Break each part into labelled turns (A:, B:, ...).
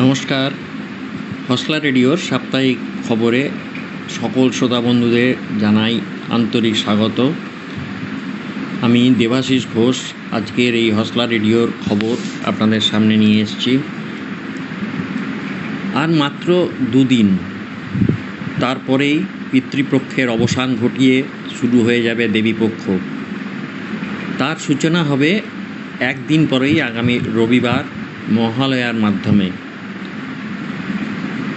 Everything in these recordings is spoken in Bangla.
A: নমস্কার। হসলা রেডিওর সাপ্তাহিক খবরে সকল শ্রোতা বন্ধুদের জানাই আন্তরিক স্বাগত। আমি দেবাশিস ঘোষ, আজকের এই হসলা রেডিওর খবর আপনাদের সামনে নিয়ে এসেছি। আর মাত্র দুদিন তারপরেই পিতৃপক্ষের অবসান ঘটিয়ে শুরু হয়ে যাবে দেবীপক্ষ। তার সূচনা হবে একদিন পরেই আগামী রবিবার মহালয়ার মাধ্যমে।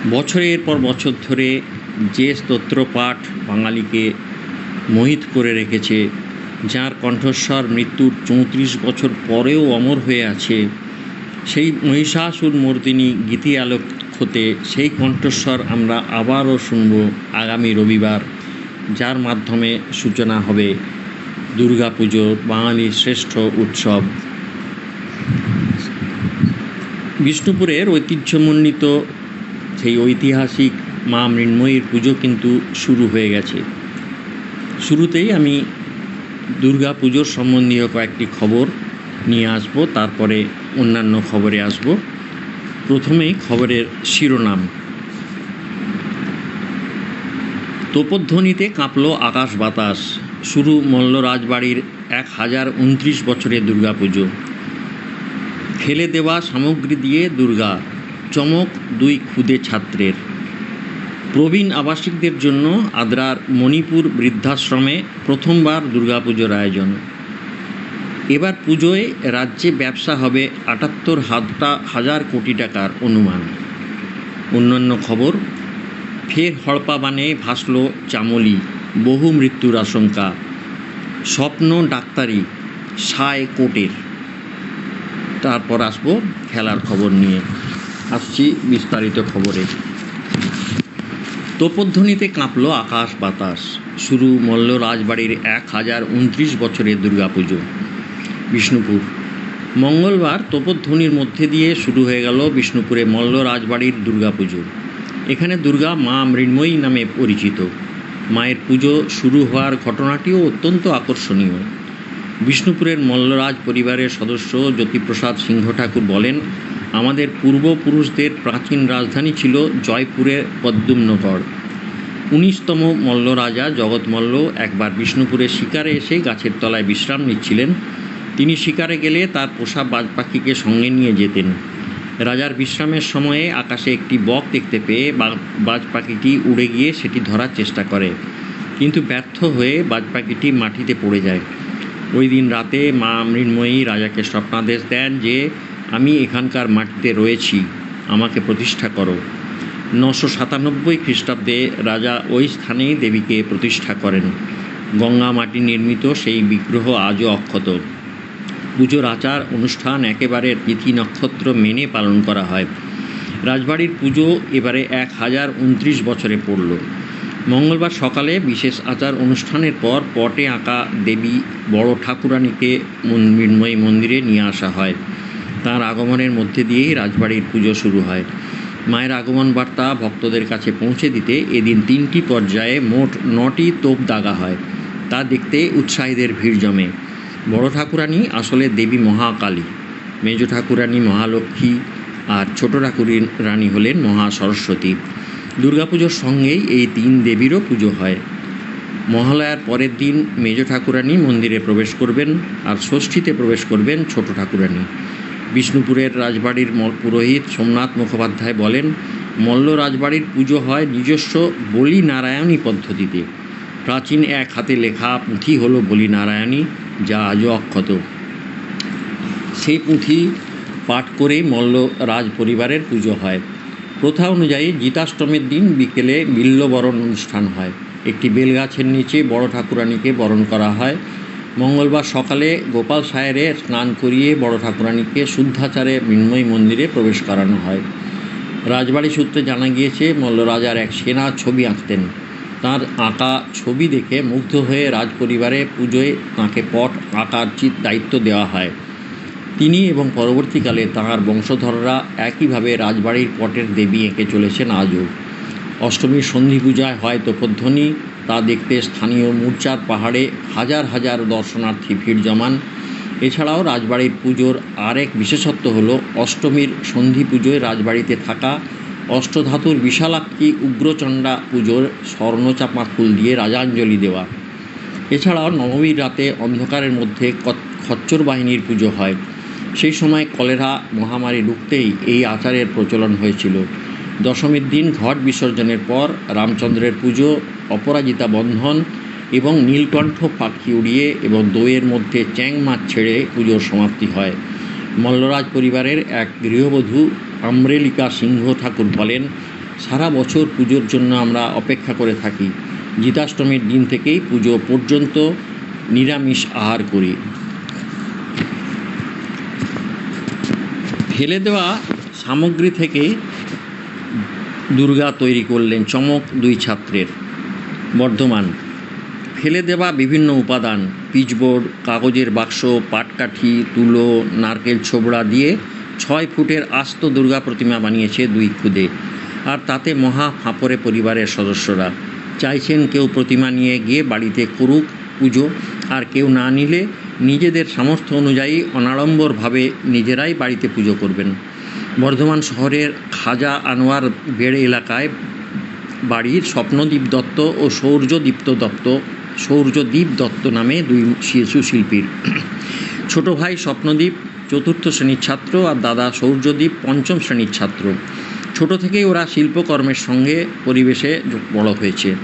A: বছরের পর বছর ধরে যে স্তোত্র পাঠ বাঙালিকে মোহিত করে রেখেছে, যার কণ্ঠস্বর মৃত্যুর চৌত্রিশ বছর পরেও অমর হয়ে আছে, সেই মহিষাসুর মর্দিনী গীতি আলোকতে সেই কণ্ঠস্বর আমরা আবারও শুনব আগামী রবিবার, যার মাধ্যমে সূচনা হবে দুর্গাপুজোর বাঙালির শ্রেষ্ঠ উৎসব। বিষ্ণুপুরের ঐতিহ্যমণ্ডিত সেই ঐতিহাসিক মা মৃন্ময়ীর পুজো কিন্তু শুরু হয়ে গেছে। শুরুতেই আমি দুর্গা পুজোর সম্বন্ধীয় কয়েকটি খবর নিয়ে আসব, তারপরে অন্যান্য খবরে আসব। প্রথমেই খবরের শিরোনাম। তোপধ্বনিতে কাঁপল আকাশ বাতাস। শুরু মল্ল রাজবাড়ির এক হাজার উনত্রিশ বছরের দুর্গাপুজো ফেলে দেওয়া সামগ্রী দিয়ে দুর্গা চমক দুই ক্ষুদে ছাত্রের। প্রবীণ আবাসিকদের জন্য আদ্রার মণিপুর বৃদ্ধাশ্রমে প্রথমবার দুর্গাপুজোর আয়োজন। এবার পুজোয় রাজ্যে ব্যবসা হবে আটাত্তর হাতটা হাজার কোটি টাকার অনুমান। অন্যান্য খবর, ফের হড়পা বানে ভাসল চামলি, বহু মৃত্যুর আশঙ্কা, স্বপ্ন ডাক্তারি, সায় কোটের তারপর আসব খেলার খবর নিয়ে। আসছি বিস্তারিত খবরে। তোপধ্বনিতে কাঁপল আকাশ বাতাস। শুরু মল্ল রাজবাড়ির এক হাজার উনত্রিশ বছরের দুর্গাপুজো। বিষ্ণুপুর। মঙ্গলবার তোপধ্বনির মধ্যে দিয়ে শুরু হয়ে গেল বিষ্ণুপুরে মল্ল রাজবাড়ির দুর্গাপুজো। এখানে দুর্গা মা মৃন্ময়ী নামে পরিচিত। মায়ের পুজো শুরু হওয়ার ঘটনাটিও অত্যন্ত আকর্ষণীয়। বিষ্ণুপুরের মল্লরাজ পরিবারের সদস্য জ্যোতিপ্রসাদ সিংহ ঠাকুর বলেন আমাদের পূর্বপুরুষদের প্রাচীন রাজধানী ছিল জয়পুরের পদ্মুম্নগড় উনিশতম মল্ল রাজা জগৎ মল্ল একবার বিষ্ণুপুরে শিকারে এসে গাছের তলায় বিশ্রাম নিচ্ছিলেন। তিনি শিকারে গেলে তার পোষা বাজ পাখিকে সঙ্গে নিয়ে যেতেন। রাজার বিশ্রামের সময়ে আকাশে একটি বক দেখতে পেয়ে বাজ পাখিটি উড়ে গিয়ে সেটি ধরার চেষ্টা করে। কিন্তু ব্যর্থ হয়ে বাজ পাখিটি মাটিতে পড়ে যায়। ওই দিন রাতে মা মৃন্ময়ী রাজাকে স্বপ্নাদেশ দেন যে আমি এখানকার মাটিতে রয়েছি, আমাকে প্রতিষ্ঠা করো। নশো সাতানব্বই খ্রিস্টাব্দে রাজা ওই স্থানেই দেবীকে প্রতিষ্ঠা করেন। গঙ্গা মাটি নির্মিত সেই বিগ্রহ আজও অক্ষত। পুজোর আচার, অনুষ্ঠান একেবারে তিথি নক্ষত্র মেনে পালন করা হয়। রাজবাড়ির পুজো এবারে এক হাজার উনত্রিশ বছরে পড়ল। মঙ্গলবার সকালে বিশেষ আচার অনুষ্ঠানের পর পটে আঁকা দেবী বড় ঠাকুরানীকে মৃন্ময়ী মন্দিরে নিয়ে আসা হয়। তার আগমনের মধ্যে দিয়েই রাজবাড়ির পুজো শুরু হয়। মায়ের আগমন বার্তা ভক্তদের কাছে পৌঁছে দিতে এদিন তিনটি পর্যায়ে মোট নটি তোপ দাগা হয়। তা দেখতে উৎসাহীদের ভিড় জমে। বড় ঠাকুরানী আসলে দেবী মহাকালী। মেজ ঠাকুরানী মহালক্ষ্মী আর ছোট ঠাকুরি রানী হলেন মহা সরস্বতী। দুর্গাপুজোর সঙ্গেই এই তিন দেবীরও পুজো হয়। মহালয়ার পরের দিন মেজ ঠাকুরানী মন্দিরে প্রবেশ করবেন আর ষষ্ঠীতে প্রবেশ করবেন ছোট ঠাকুরানী। বিষ্ণুপুরের রাজবাড়ির পুরোহিত সোমনাথ মুখোপাধ্যায় বলেন, মল্ল রাজবাড়ির পুজো হয় নিজস্ব বলি নারায়ণী পদ্ধতিতে। প্রাচীন এক হাতে লেখা পুঁথি হলো বলি নারায়ণী যা আজও অক্ষত। সেই পুঁথি পাঠ করে মল্ল রাজ পরিবারের পুজো হয়। প্রথা অনুযায়ী জিতাষ্টমীর দিন বিকেলে বিল্লবরণ অনুষ্ঠান হয়। একটি বেলগাছের নিচে বড় ঠাকুরানীকে বরণ করা হয়। মঙ্গলবার সকালে গোপাল সায়েরে স্নান করিয়ে বড় ঠাকুরানীকে শুদ্ধাচারে মৃন্ময়ী মন্দিরে প্রবেশ করানো হয়। রাজবাড়ি সূত্রে জানা গিয়েছে, মল্লরাজার এক সেনা ছবি আঁকতেন। তার আঁকা ছবি দেখে মুগ্ধ হয়ে রাজপরিবারে পুজোয় তাঁকে পট, আঁকার চিত দায়িত্ব দেওয়া হয়। তিনি এবং পরবর্তীকালে তাঁর বংশধররা একইভাবে রাজবাড়ির পটের দেবী এঁকে চলেছেন আজও। অষ্টমীর সন্ধি পূজায় হয় তোপধ্বনি তা দেখতে স্থানীয় মূর্চার পাহাড়ে হাজার হাজার দর্শনার্থী ভিড় জমান। এছাড়াও রাজবাড়ির পুজোর আরেক বিশেষত্ব হল অষ্টমীর সন্ধি পুজোয় রাজবাড়িতে থাকা অষ্টধাতুর বিশালাক্ষী উগ্রচণ্ডা পুজোর স্বর্ণচাপা ফুল দিয়ে রাজাঞ্জলি দেওয়া। এছাড়াও নবমীর রাতে অন্ধকারের মধ্যে খচ্চর বাহিনীর পুজো হয়। সেই সময় কলেরা মহামারী রুখতেই এই আচারের প্রচলন হয়েছিল। দশমীর দিন ঘট বিসর্জনের পর রামচন্দ্রের পুজো অপরাজিতা বন্ধন এবং নীলকণ্ঠ পাখি উড়িয়ে এবং দইয়ের মধ্যে চ্যাং মাছ ছেড়ে পুজোর সমাপ্তি হয়। মল্লরাজ পরিবারের এক গৃহবধূ আম্রেলিকা সিংহ ঠাকুর বলেন, সারা বছর পুজোর জন্য আমরা অপেক্ষা করে থাকি। জিতাষ্টমীর দিন থেকেই পুজো পর্যন্ত নিরামিষ আহার করি। ফেলে দেওয়া সামগ্রী থেকে দুর্গা তৈরি করলেন চমক দুই ছাত্রের। বর্ধমান। ফেলে দেওয়া বিভিন্ন উপাদান, পিচবোর্ড, কাগজের বাক্স, পাটকাঠি, তুলো, নারকেল ছোবড়া দিয়ে ছয় ফুটের আস্ত দুর্গা প্রতিমা বানিয়েছে দুই খুদে। আর তাতে মহা ফাঁপরে পরিবারের সদস্যরা। চাইছেন কেউ প্রতিমা নিয়ে গিয়ে বাড়িতে করুক পুজো, আর কেউ না নিলে নিজেদের সামর্থ্য অনুযায়ী অনাড়ম্বরভাবে নিজেরাই বাড়িতে পুজো করবেন। বর্ধমান শহরের খাজা আনোয়ার বেড়ে এলাকায় বাড়ির স্বপ্নদীপ দত্ত ও সৌর্যদীপ্ত দত্ত, সৌর্যদীপ দত্ত নামে দুই শিশু শিল্পীর। ছোট ভাই স্বপ্নদীপ, চতুর্থ শ্রেণির ছাত্র আর দাদা সৌর্যদীপ পঞ্চম শ্রেণির ছাত্র। ছোট থেকেই ওরা শিল্পকর্মের সঙ্গে পরিবেশে বড় হয়েছে।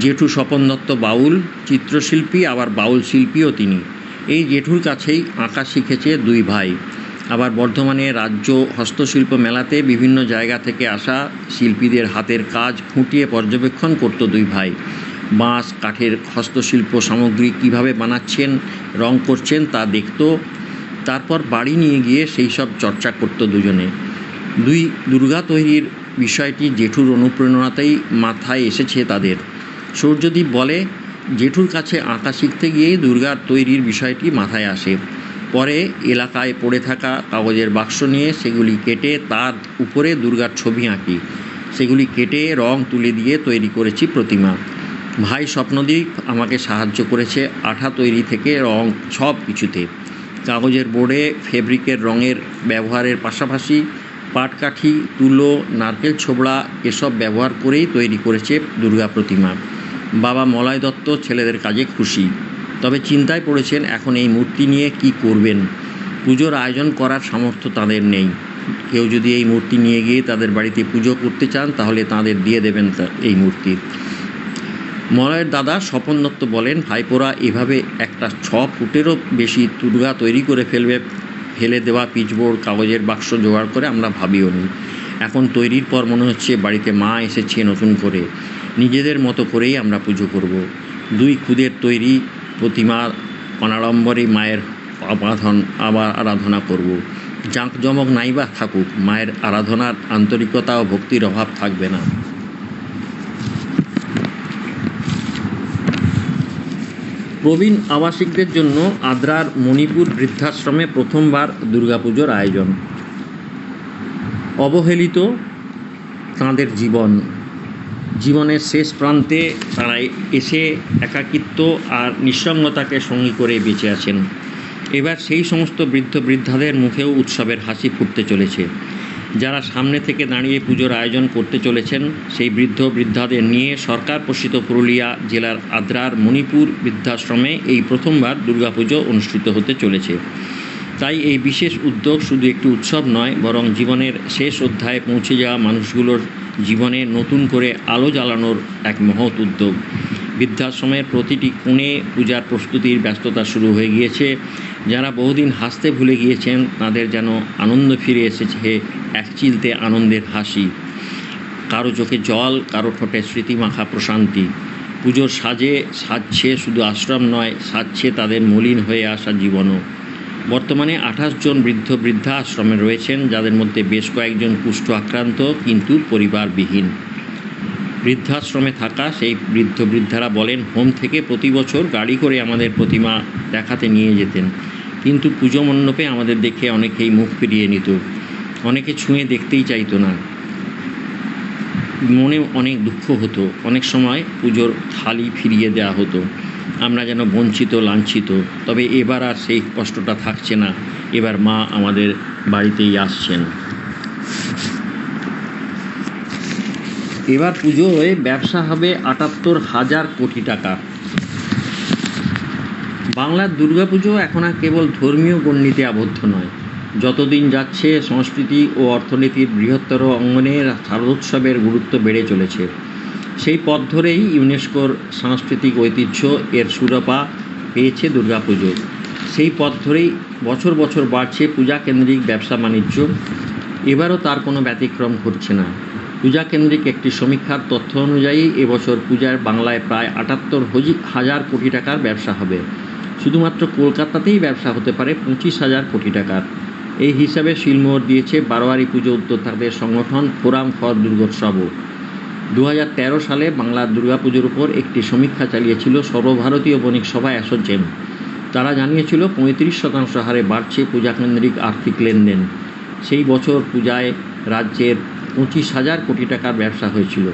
A: জেঠু স্বপন দত্ত বাউল, চিত্রশিল্পী, আবার বাউল শিল্পীও তিনি। এই জেঠুর কাছেই আঁকা শিখেছে দুই ভাই। আবার বর্ধমানে রাজ্য হস্তশিল্প মেলাতে বিভিন্ন জায়গা থেকে আসা শিল্পীদের হাতের কাজ খুঁটিয়ে পর্যবেক্ষণ করত দুই ভাই। বাঁশ, কাঠের হস্তশিল্প সামগ্রী কীভাবে বানাচ্ছেন, রং করছেন তা দেখতো। তারপর বাড়ি নিয়ে গিয়ে সেই সব চর্চা করত দুজনে। দুই দুর্গা তৈরির বিষয়টি জেঠুর অনুপ্রেরণাতেই মাথায় এসেছে তাদের। সূর্যদীপ বলে, জেঠুর কাছে আঁকা শিখতে গিয়েই দুর্গার তৈরির বিষয়টি মাথায় আসে। পরে এলাকায় পড়ে থাকা কাগজের বাক্স নিয়ে সেগুলি কেটে তার উপরে দুর্গার ছবি আঁকি। সেগুলি কেটে রং তুলে দিয়ে তৈরি করেছি প্রতিমা। ভাই স্বপ্নদীপ আমাকে সাহায্য করেছে আঠা তৈরি থেকে রং সব কিছুতে। কাগজের বোর্ডে ফেব্রিকের রঙের ব্যবহারের পাশাপাশি পাটকাঠি, তুলো, নারকেল ছোবড়া এসব ব্যবহার করেই তৈরি করেছে দুর্গা প্রতিমা। বাবা মলয় দত্ত ছেলেদের কাজে খুশি। তবে চিন্তায় পড়েছেন, এখন এই মূর্তি নিয়ে কি করবেন? পুজোর আয়োজন করার সামর্থ্য তাদের নেই। কেউ যদি এই মূর্তি নিয়ে গিয়ে তাদের বাড়িতে পুজো করতে চান, তাহলে তাদের দিয়ে দেবেন এই মূর্তি। মলয়ের দাদা স্বপন দত্ত বলেন, ভাইপোরা, এভাবে একটা ছ ফুটেরও বেশি দুর্গা তৈরি করে ফেলবে, ফেলে দেওয়া পিচবোর্ড, কাগজের বাক্স জোগাড় করে আমরা ভাবিও নি। এখন তৈরির পর মনে হচ্ছে বাড়িতে মা এসেছে নতুন করে। নিজেদের মতো করেই আমরা পুজো করব। দুই খুদের তৈরি প্রতিমা অনাড়ম্বরে মায়ের আরাধন আবার আরাধনা করব। জাঁকজমক নাইবা থাকুক, মায়ের আরাধনার আন্তরিকতা ও ভক্তির অভাব থাকবে না। প্রবীণ আবাসিকদের জন্য আদ্রার মণিপুর বৃদ্ধাশ্রমে প্রথমবার দুর্গাপুজোর আয়োজন। অবহেলিত তাঁদের জীবন। জীবনের শেষ প্রান্তে তারা এসে একাকিত্ব আর নিঃসঙ্গতাকে সঙ্গী করে বেঁচে আছেন। এবার সেই সমস্ত বৃদ্ধ বৃদ্ধাদের মুখেও উৎসবের হাসি ফুটতে চলেছে। যারা সামনে থেকে দাঁড়িয়ে পুজোর আয়োজন করতে চলেছেন, সেই বৃদ্ধ বৃদ্ধাদের নিয়ে সরকার পোষিত পুরুলিয়া জেলার আদ্রার মণিপুর বৃদ্ধাশ্রমে এই প্রথমবার দুর্গাপুজো অনুষ্ঠিত হতে চলেছে। তাই এই বিশেষ উদ্যোগ শুধু একটি উৎসব নয়, বরং জীবনের শেষ অধ্যায়ে পৌঁছে যাওয়া মানুষগুলোর জীবনে নতুন করে আলো জ্বালানোর এক মহৎ উদ্যোগ। বৃদ্ধাশ্রমের প্রতিটি কোণে পূজার প্রস্তুতির ব্যস্ততা শুরু হয়ে গিয়েছে। যারা বহুদিন হাসতে ভুলে গিয়েছেন, তাদের যেন আনন্দ ফিরে এসেছে এক চিলতে আনন্দের হাসি। কারও চোখে জল, কারও ঠোঁটে স্মৃতিমাখা প্রশান্তি। পুজোর সাজে সাজছে শুধু আশ্রম নয়, সাজছে তাদের মলিন হয়ে আসা জীবনও। বর্তমানে আঠাশ জন বৃদ্ধ বৃদ্ধা আশ্রমে রয়েছেন, যাদের মধ্যে বেশ কয়েকজন কুষ্ঠ আক্রান্ত, কিন্তু পরিবারবিহীন। বৃদ্ধাশ্রমে থাকা সেই বৃদ্ধ বৃদ্ধারা বলেন, হোম থেকে প্রতি বছর গাড়ি করে আমাদের প্রতিমা দেখাতে নিয়ে যেতেন। কিন্তু পুজো মণ্ডপে আমাদের দেখে অনেকেই মুখ ফিরিয়ে নিত। অনেকে ছুঁয়ে দেখতেই চাইতো না। মনে অনেক দুঃখ হতো। অনেক সময় পুজোর থালি ফিরিয়ে দেওয়া হতো। আমরা যেন বঞ্চিত, লাঞ্ছিত, তবে এবার আর সেই কষ্টটা থাকছে না। এবার মা আমাদের বাড়িতেই আসছেন। এবার পুজোয় ব্যবসা হবে আটাত্তর হাজার কোটি টাকা। বাংলার দুর্গাপুজো এখন আর কেবল ধর্মীয় গণ্ডিতে আবদ্ধ নয়। যতদিন যাচ্ছে সংস্কৃতি ও অর্থনীতির বৃহত্তর অঙ্গনে শারদোৎসবের গুরুত্ব বেড়ে চলেছে। সেই পথ ধরেই ইউনেস্কোর সাংস্কৃতিক ঐতিহ্য এর সুরপা পেয়েছে দুর্গাপুজো। সেই পথ ধরেই বছর বছর বাড়ছে পূজা কেন্দ্রিক ব্যবসা বাণিজ্য। এবারও তার কোনো ব্যতিক্রম ঘটছে না। পূজা কেন্দ্রিক একটি সমীক্ষার তথ্য অনুযায়ী এবছর পূজার বাংলায় প্রায় আটাত্তর হাজার কোটি টাকার ব্যবসা হবে। শুধুমাত্র কলকাতাতেই ব্যবসা হতে পারে পঁচিশ হাজার কোটি টাকার। এই হিসাবে শিলমোহর দিয়েছে বারোয়ারি পুজো উদ্যোক্তাদের সংগঠন ফোরাম ফর দুর্গোৎসবও। দু হাজার তেরো সালে বাংলার দুর্গাপুজোর উপর একটি সমীক্ষা চালিয়েছিল সর্বভারতীয় বণিক সভা অ্যাসোচেম তারা জানিয়েছিল পঁয়ত্রিশ শতাংশ হারে বাড়ছে পূজাকেন্দ্রিক আর্থিক লেনদেন। সেই বছর পূজায় রাজ্যের পঁচিশ হাজার কোটি টাকার ব্যবসা হয়েছিল।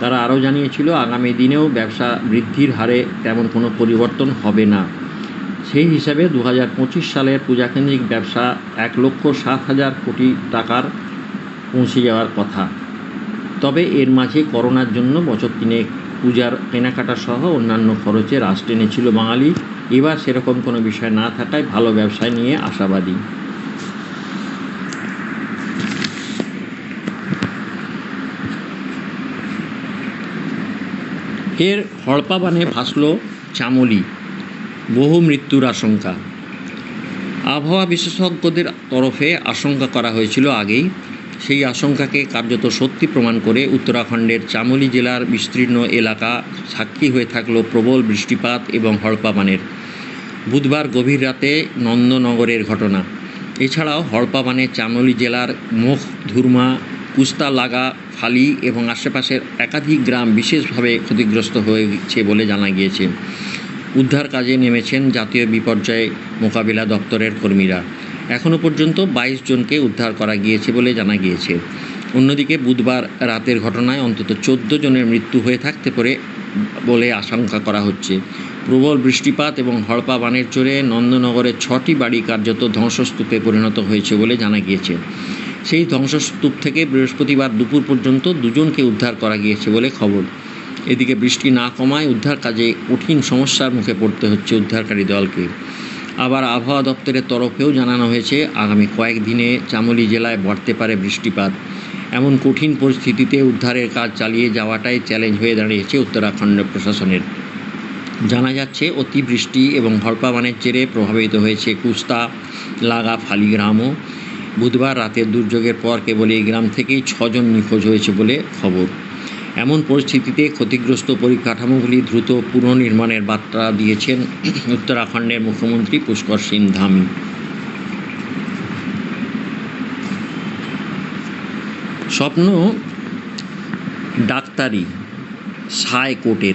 A: তারা আরও জানিয়েছিল, আগামী দিনেও ব্যবসা বৃদ্ধির হারে তেমন কোনো পরিবর্তন হবে না। সেই হিসাবে দু হাজার পঁচিশ সালের পূজাকেন্দ্রিক ব্যবসা এক লক্ষ সাত হাজার কোটি টাকার পৌঁছে যাওয়ার কথা। তবে এর মাঝে করোনার জন্য বছর তিনেক পূজার কেনাকাটা সহ অন্যান্য খরচে রাশ টেনেছিল বাঙালি। এবার সেরকম কোনো বিষয় না থাকায় ভালো ব্যবসায় নিয়ে আশাবাদী। এর হড়পাবানে ভাসল চামলি। বহু মৃত্যুর আশঙ্কা। আবহাওয়া বিশেষজ্ঞদের তরফে আশঙ্কা করা হয়েছিল আগেই। সেই আশঙ্কাকে কার্যত সত্যি প্রমাণ করে উত্তরাখণ্ডের চামলি জেলার বিস্তীর্ণ এলাকা সাক্ষী হয়ে থাকল প্রবল বৃষ্টিপাত এবং হড়পাবানের বুধবার গভীর রাতে নন্দনগরের ঘটনা। এছাড়াও হড়পাবানে চামলি জেলার মুখ ধুরমা কুস্তা লাগা ফালি এবং আশেপাশের একাধিক গ্রাম বিশেষভাবে ক্ষতিগ্রস্ত হয়েছে বলে জানা গিয়েছে। উদ্ধার কাজে নেমেছেন জাতীয় বিপর্যয় মোকাবিলা দপ্তরের কর্মীরা। এখনও পর্যন্ত বাইশ জনকে উদ্ধার করা গিয়েছে বলে জানা গিয়েছে। অন্যদিকে বুধবার রাতের ঘটনায় অন্তত চোদ্দ জনের মৃত্যু হয়ে থাকতে পারে বলে আশঙ্কা করা হচ্ছে। প্রবল বৃষ্টিপাত এবং হড়পা বানের চড়ে নন্দনগরের ছটি বাড়ি কার্যত ধ্বংসস্তূপে পরিণত হয়েছে বলে জানা গিয়েছে। সেই ধ্বংসস্তূপ থেকে বৃহস্পতিবার দুপুর পর্যন্ত দুজনকে উদ্ধার করা গিয়েছে বলে খবর। এদিকে বৃষ্টি না কমায় উদ্ধার কাজে কঠিন সমস্যার মুখে পড়তে হচ্ছে উদ্ধারকারী দলকে। আবার আবহাওয়া দপ্তরের তরফেও জানানো হয়েছে, আগামী কয়েকদিনে চামলি জেলায় বাড়তে পারে বৃষ্টিপাত। এমন কঠিন পরিস্থিতিতে উদ্ধারের কাজ চালিয়ে যাওয়াটাই চ্যালেঞ্জ হয়ে দাঁড়িয়েছে উত্তরাখণ্ড প্রশাসনের। জানা যাচ্ছে, অতিবৃষ্টি এবং হরপাবানের জেরে প্রভাবিত হয়েছে কুস্তা, লাগা ফালি গ্রামও বুধবার রাতের দুর্যোগের পর কেবল এই গ্রাম থেকেই ছজন নিখোঁজ হয়েছে বলে খবর। এমন পরিস্থিতিতে ক্ষতিগ্রস্ত পরিকাঠামোগুলি দ্রুত পুনর্নির্মাণের বার্তা দিয়েছেন উত্তরাখণ্ডের মুখ্যমন্ত্রী পুষ্কর সিং ধামি। স্বপ্ন ডাক্তারি, সায় কোটের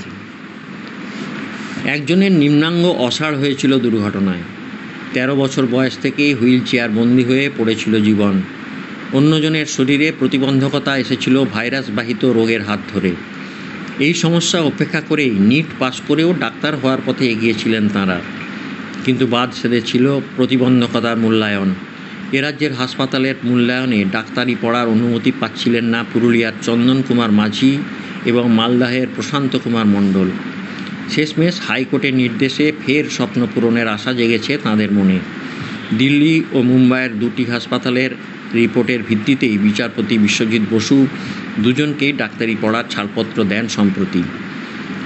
A: একজনের নিম্নাঙ্গ অসাড় হয়েছিল দুর্ঘটনায়। তেরো বছর বয়স থেকেই হুইল চেয়ার বন্দি হয়ে পড়েছিল জীবন। অন্যজনের শরীরে প্রতিবন্ধকতা এসেছিল ভাইরাসবাহিত রোগের হাত ধরে। এই সমস্যা উপেক্ষা করেই নিট পাশ করেও ডাক্তার হওয়ার পথে এগিয়েছিলেন তাঁরা। কিন্তু বাদ সেধেছিল প্রতিবন্ধকতার মূল্যায়ন। এ রাজ্যের হাসপাতালের মূল্যায়নে ডাক্তারি পড়ার অনুমতি পাচ্ছিলেন না পুরুলিয়ার চন্দন কুমার মাঝি এবং মালদাহের প্রশান্ত কুমার মণ্ডল। শেষমেশ হাইকোর্টের নির্দেশে ফের স্বপ্ন পূরণের আশা জেগেছে তাঁদের মনে। দিল্লি ও মুম্বাইয়ের দুটি হাসপাতালের রিপোর্টের ভিত্তিতেই বিচারপতি বিশ্বজিৎ বসু দুজনকেই ডাক্তারি পড়ার ছাড়পত্র দেন সম্প্রতি।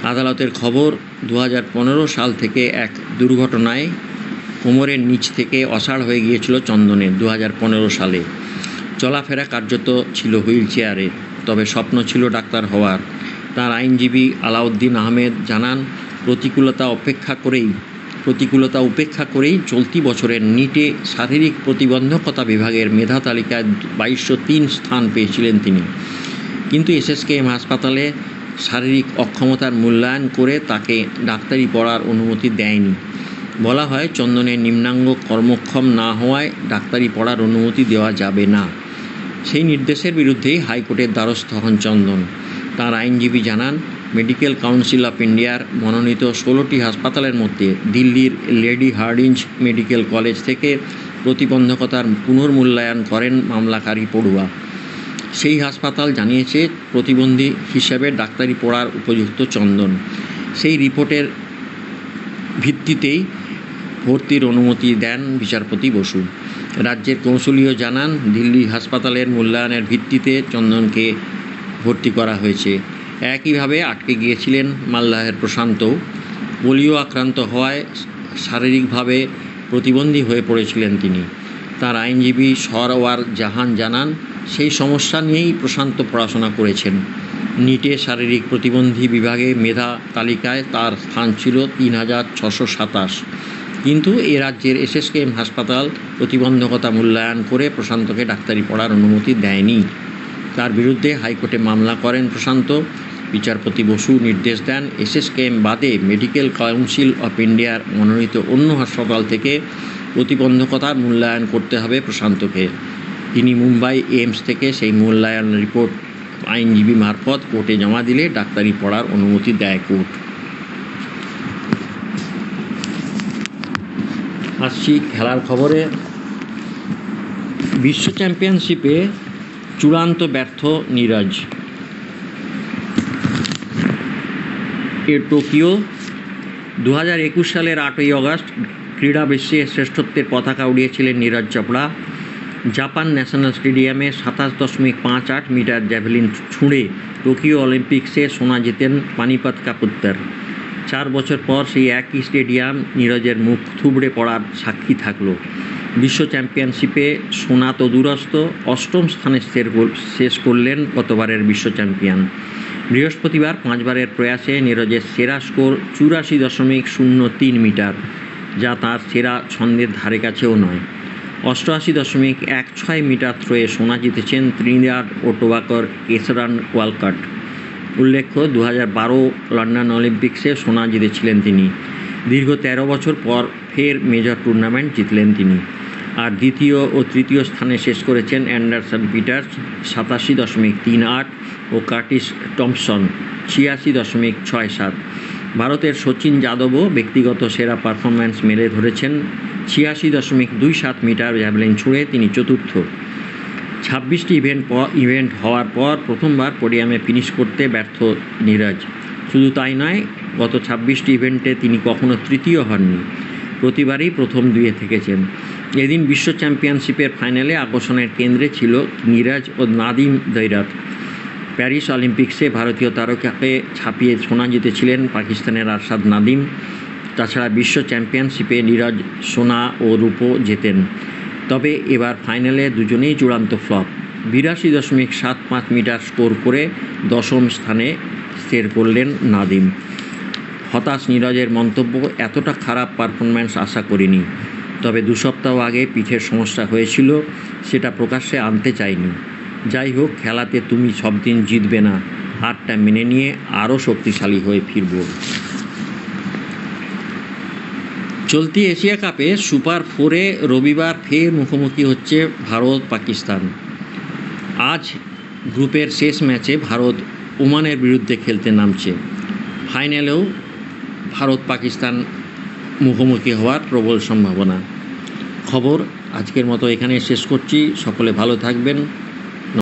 A: আদালতের খবর দু হাজার পনেরো সাল থেকে এক দুর্ঘটনায় কোমরের নিচ থেকে অসাড় হয়ে গিয়েছিল চন্দনের দু হাজার পনেরো সালে। চলাফেরা কার্যত ছিল হুইল চেয়ারে তবে স্বপ্ন ছিল ডাক্তার হওয়ার। তার আইনজীবী আলাউদ্দিন আহমেদ জানান, প্রতিকূলতা অপেক্ষা করেই প্রতিকূলতা উপেক্ষা করেই চলতি বছরের নিটে শারীরিক প্রতিবন্ধকতা বিভাগের মেধা তালিকায় বাইশশো তিন স্থান পেয়েছিলেন তিনি। কিন্তু এসএসকেএম হাসপাতালে শারীরিক অক্ষমতার মূল্যায়ন করে তাকে ডাক্তারি পড়ার অনুমতি দেয়নি। বলা হয়, চন্দনের নিম্নাঙ্গ কর্মক্ষম না হওয়ায় ডাক্তারি পড়ার অনুমতি দেওয়া যাবে না। সেই নির্দেশের বিরুদ্ধেই হাইকোর্টের দ্বারস্থ হন চন্দন। তার আইনজীবী জানান মেডিকেল কাউন্সিল অফ ইন্ডিয়ার মনোনীত ষোলোটি হাসপাতালের মধ্যে দিল্লির লেডি হার্ডিঞ্জ মেডিকেল কলেজ থেকে প্রতিবন্ধকতার পুনর্মূল্যায়ন করেন মামলাকারী পড়ুয়া। সেই হাসপাতাল জানিয়েছে, প্রতিবন্ধী হিসেবে ডাক্তারি পড়ার উপযুক্ত চন্দন। সেই রিপোর্টের ভিত্তিতেই ভর্তির অনুমতি দেন বিচারপতি বসু। রাজ্যের কৌঁসুলিও জানান, দিল্লি হাসপাতালের মূল্যায়নের ভিত্তিতে চন্দনকে ভর্তি করা হয়েছে। একইভাবে আটকে গিয়েছিলেন মালদাহের প্রশান্ত। পোলিও আক্রান্ত হওয়ায় শারীরিকভাবে প্রতিবন্ধী হয়ে পড়েছিলেন তিনি। তার আইনজীবী সরওয়ার জাহান জানান, সেই সমস্যা নিয়েই প্রশান্ত পড়াশোনা করেছেন। নিটে শারীরিক প্রতিবন্ধী বিভাগে মেধা তালিকায় তার স্থান ছিল তিন হাজার ছশো সাতাশ। কিন্তু এ রাজ্যের এসএসকেএম হাসপাতাল প্রতিবন্ধকতা মূল্যায়ন করে প্রশান্তকে ডাক্তারি পড়ার অনুমতি দেয়নি। তার বিরুদ্ধে হাইকোর্টে মামলা করেন প্রশান্ত। বিচারপতি বসু নির্দেশ দেন এসএসকেএম বাদে মেডিকেল কাউন্সিল অফ ইন্ডিয়ার মনোনীত অন্য হাসপাতাল থেকে প্রতিবন্ধকতার মূল্যায়ন করতে হবে প্রশান্তকে। তিনি মুম্বাই এইমস থেকে সেই মূল্যায়ন রিপোর্ট আইনজীবী মারফত কোর্টে জমা দিলে ডাক্তারি পড়ার অনুমতি দেয় কোর্ট। আসছি খেলার খবরে। বিশ্ব চ্যাম্পিয়নশিপে চূড়ান্ত ব্যর্থ নীরজ। এ টোকিও দু হাজার একুশ সালের আটই আগস্ট ক্রীড়া বিশ্বে শ্রেষ্ঠত্বের পতাকা উড়িয়েছিলেন নীরজ চোপড়া। জাপান ন্যাশনাল স্টেডিয়ামে সাতাশ দশমিক পাঁচ আট মিটার জ্যাভেলিন ছুঁড়ে টোকিও অলিম্পিক্সে সোনা জেতেন পানিপত কাপুত্তর। চার বছর পর সেই একই স্টেডিয়াম নীরজের মুখ থুবড়ে পড়ার সাক্ষী থাকল। বিশ্ব চ্যাম্পিয়নশিপে সোনা তো অষ্টম স্থানে শেষ করলেন গতবারের বিশ্ব চ্যাম্পিয়ন। বৃহস্পতিবার পাঁচবারের প্রয়াসে নীরজের সেরা স্কোর চুরাশি দশমিক শূন্য তিন মিটার, যা তার সেরা ছন্দের ধারে কাছেও নয়। অষ্টআশি দশমিক এক ছয় মিটার থ্রোয়ে সোনা জিতেছেন ত্রিনিদাদ ও টোবাকর কেসরান ওয়ালকাট। উল্লেখ্য দু বারো লন্ডন অলিম্পিক্সে সোনা জিতেছিলেন তিনি। দীর্ঘ তেরো বছর পর ফের মেজর টুর্নামেন্ট জিতলেন তিনি। আর দ্বিতীয় ও তৃতীয় স্থানে শেষ করেছেন অ্যান্ডারসন পিটার্স, সাতাশি দশমিক তিন আট, ও কার্টিস টমসন, ছিয়াশি দশমিক ছয় সাত। ভারতের সচিন যাদবও ব্যক্তিগত সেরা পারফরম্যান্স মেলে ধরেছেন, ছিয়াশি দশমিক দুই সাত মিটার জ্যাভলিন ছুঁড়ে তিনি চতুর্থ। ছাব্বিশটি ইভেন্ট ইভেন্ট হওয়ার পর প্রথমবার পোডিয়ামে ফিনিশ করতে ব্যর্থ নীরজ। শুধু তাই নয়, গত ছাব্বিশটি ইভেন্টে তিনি কখনো তৃতীয় হননি। প্রতিবারই প্রথম দুয়ে থেকেছেন। এদিন বিশ্ব চ্যাম্পিয়নশিপের ফাইনালে আকর্ষণের কেন্দ্রে ছিল নীরজ ও নাদিম দৈরাত। প্যারিস অলিম্পিক্সে ভারতীয় তারকাকে ছাপিয়ে সোনা জিতেছিলেন পাকিস্তানের আরশাদ নাদিম। তাছাড়া বিশ্ব চ্যাম্পিয়নশিপে নীরজ সোনা ও রূপো জেতেন। তবে এবার ফাইনালে দুজনেই চূড়ান্ত ফ্লপ। বিরাশি দশমিক সাত পাঁচ মিটার স্কোর করে দশম স্থানে স্থির করলেন নাদিম। হতাশ নীরজের মন্তব্য এতটা খারাপ পারফরম্যান্স আশা করিনি। তবে দু সপ্তাহ আগে পিঠের সমস্যা হয়েছিল, সেটা প্রকাশ্যে আনতে চাইনি। যাই হোক, খেলাতে তুমি সব দিন জিতবে না। হারটা মেনে নিয়ে আরও শক্তিশালী হয়ে ফিরব। চলতি এশিয়া কাপে সুপার ফোরে রবিবার ফের মুখোমুখি হচ্ছে ভারত পাকিস্তান। আজ গ্রুপের শেষ ম্যাচে ভারত ওমানের বিরুদ্ধে খেলতে নামছে। ফাইনালেও ভারত পাকিস্তান মুখোমুখি হওয়ার প্রবল সম্ভাবনা। খবর আজকের মতো এখানে শেষ করছি। সকলে ভালো থাকবেন।